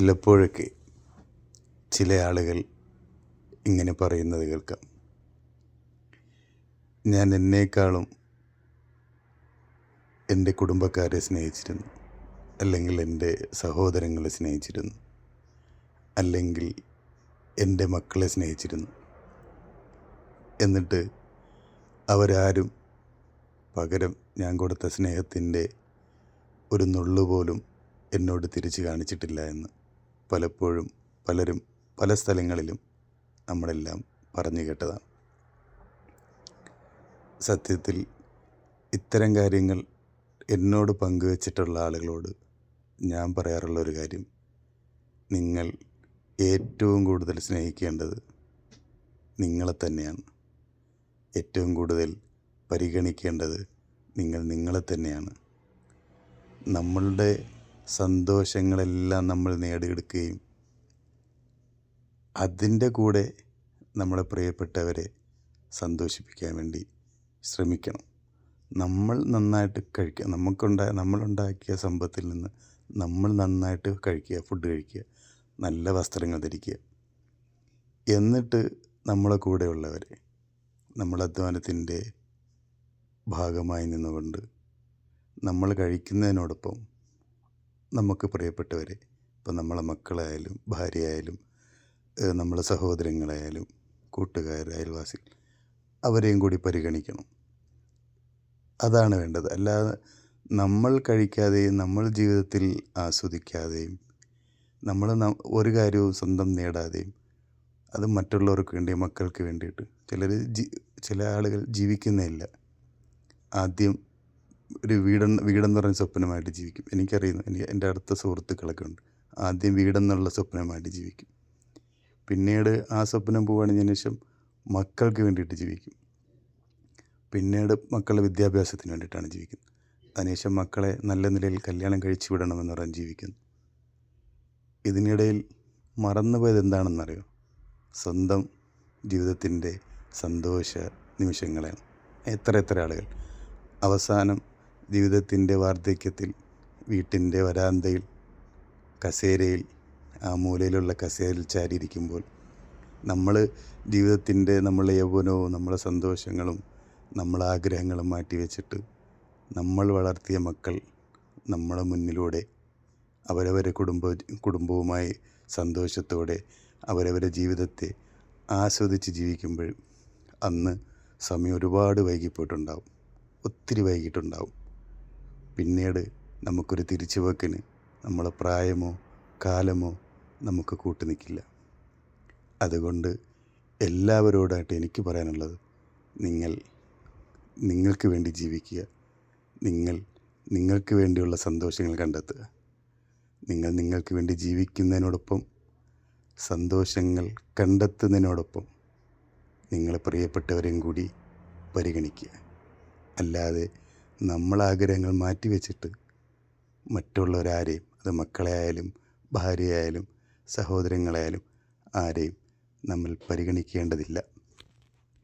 ചിലപ്പോഴൊക്കെ ചില ആളുകൾ ഇങ്ങനെ പറയുന്നത് കേൾക്കാം. ഞാൻ എന്നേക്കാളും എന്റെ കുടുംബക്കാരെ സ്നേഹിച്ചിരുന്നു. അല്ലെങ്കിൽ എന്റെ സഹോദരങ്ങളെ സ്നേഹിച്ചിരുന്നു. അല്ലെങ്കിൽ എന്റെ മക്കളെ സ്നേഹിച്ചിരുന്നു. എന്നിട്ട് അവരാരും പകരം ഞാൻ കൊടുത്ത സ്നേഹത്തിന്റെ ഒരു നുള്ളുപോലും എന്നോട് തിരിച്ചു കാണിച്ചിട്ടില്ല എന്ന്. പലപ്പോഴും പലരും പല സ്ഥലങ്ങളിലും നമ്മളെല്ലാം പറഞ്ഞു കേട്ടതാണ്. സത്യത്തിൽ ഇത്തരം കാര്യങ്ങൾ എന്നോട് പങ്കുവച്ചിട്ടുള്ള ആളുകളോട് ഞാൻ പറയാറുള്ള ഒരു കാര്യം നിങ്ങൾ ഏറ്റവും കൂടുതൽ സ്നേഹിക്കേണ്ടത് നിങ്ങളെ തന്നെയാണ്. ഏറ്റവും കൂടുതൽ പരിഗണിക്കേണ്ടത് നിങ്ങൾ നിങ്ങളെ തന്നെയാണ്. നമ്മളുടെ സന്തോഷങ്ങളെല്ലാം നമ്മൾ നേടിയെടുക്കുകയും അതിന്റെ കൂടെ നമ്മളെ പ്രിയപ്പെട്ടവരെ സന്തോഷിപ്പിക്കാൻ വേണ്ടി ശ്രമിക്കണം. നമ്മൾ നന്നായിട്ട് കഴിക്കുക നമുക്കുണ്ടായ നമ്മളുണ്ടാക്കിയ സമ്പത്തിൽ നിന്ന് നമ്മൾ നന്നായിട്ട് കഴിക്കുക ഫുഡ് കഴിക്കുക നല്ല വസ്ത്രങ്ങൾ ധരിക്കുക. എന്നിട്ട് നമ്മളെ കൂടെയുള്ളവരെ നമ്മൾ അധ്വാനത്തിന്റെ ഭാഗമായി നിന്നുകൊണ്ട് നമ്മൾ കഴിക്കുന്നതിനോടൊപ്പം നമുക്ക് പ്രിയപ്പെട്ടവരെ ഇപ്പം നമ്മളെ മക്കളായാലും ഭാര്യയായാലും നമ്മളെ സഹോദരങ്ങളായാലും കൂട്ടുകാർ അയൽവാസികൾ അവരെയും കൂടി പരിഗണിക്കണം. അതാണ് വേണ്ടത്. അല്ലാതെ നമ്മൾ കഴിക്കാതെയും നമ്മൾ ജീവിതത്തിൽ ആസ്വദിക്കാതെയും നമ്മൾ ഒരു കാര്യവും സ്വന്തം നേടാതെയും അത് മറ്റുള്ളവർക്ക് വേണ്ടി മക്കൾക്ക് വേണ്ടിയിട്ട് ചിലർ ചില ആളുകൾ ജീവിക്കുന്നില്ല ആദ്യം ഒരു വീടെന്ന് വീടെന്ന് പറയുന്ന സ്വപ്നമായിട്ട് ജീവിക്കും. എനിക്കറിയുന്നു എനിക്ക് എന്റെ അടുത്ത സുഹൃത്തുക്കളൊക്കെ ഉണ്ട്. ആദ്യം വീടെന്നുള്ള സ്വപ്നമായിട്ട് ജീവിക്കും. പിന്നീട് ആ സ്വപ്നം പോവുകയാണെങ്കിൽ ശേഷം മക്കൾക്ക് വേണ്ടിയിട്ട് ജീവിക്കും. പിന്നീട് മക്കളുടെ വിദ്യാഭ്യാസത്തിന് വേണ്ടിയിട്ടാണ് ജീവിക്കുന്നത്. അതിനുശേഷം മക്കളെ നല്ല നിലയിൽ കല്യാണം കഴിച്ചു വിടണമെന്ന് പറഞ്ഞ് ജീവിക്കുന്നു. ഇതിനിടയിൽ മറന്നുപോയത് എന്താണെന്നറിയോ? സ്വന്തം ജീവിതത്തിന്റെ സന്തോഷ നിമിഷങ്ങളാണ്. എത്ര എത്ര ആളുകൾ. അവസാനം ജീവിതത്തിന്റെ വാർദ്ധക്യത്തിൽ വീട്ടിന്റെ വരാന്തയിൽ കസേരയിൽ ആ മൂലയിലുള്ള കസേരയിൽ ചാരിയിരിക്കുമ്പോൾ നമ്മൾ ജീവിതത്തിന്റെ നമ്മളെ യൗവനവും നമ്മളെ സന്തോഷങ്ങളും നമ്മളെ ആഗ്രഹങ്ങളും മാറ്റിവെച്ചിട്ട് നമ്മൾ വളർത്തിയ മക്കൾ നമ്മളെ മുന്നിലൂടെ അവരവരെ കുടുംബ കുടുംബവുമായി സന്തോഷത്തോടെ അവരവരെ ജീവിതത്തെ ആസ്വദിച്ച് ജീവിക്കുമ്പോൾ അന്ന് സമയം ഒരുപാട് വൈകിപ്പോയിട്ടുണ്ടാവും. ഒത്തിരി വൈകിട്ടുണ്ടാവും പിന്നീട് നമുക്കൊരു തിരിച്ചുപോക്കിന് നമ്മളെ പ്രായമോ കാലമോ നമുക്ക് കൂട്ടു നിൽക്കില്ല അതുകൊണ്ട് എല്ലാവരോടായിട്ട് എനിക്ക് പറയാനുള്ളത് നിങ്ങൾ നിങ്ങൾക്ക് വേണ്ടി ജീവിക്കുക. നിങ്ങൾ നിങ്ങൾക്ക് വേണ്ടിയുള്ള സന്തോഷങ്ങൾ കണ്ടെത്തുക. നിങ്ങൾ നിങ്ങൾക്ക് വേണ്ടി ജീവിക്കുന്നതിനോടൊപ്പം സന്തോഷങ്ങൾ കണ്ടെത്തുന്നതിനോടൊപ്പം നിങ്ങളെ പ്രിയപ്പെട്ടവരെയും കൂടി പരിഗണിക്കുക. അല്ലാതെ നമ്മൾ ആഗ്രഹങ്ങൾ മാറ്റിവെച്ചിട്ട് മറ്റുള്ളവരാരെയും അത് മക്കളെ ആയാലും ഭാര്യയായാലും സഹോദരങ്ങളായാലും ആരെയും നമ്മൾ പരിഗണിക്കേണ്ടതില്ല.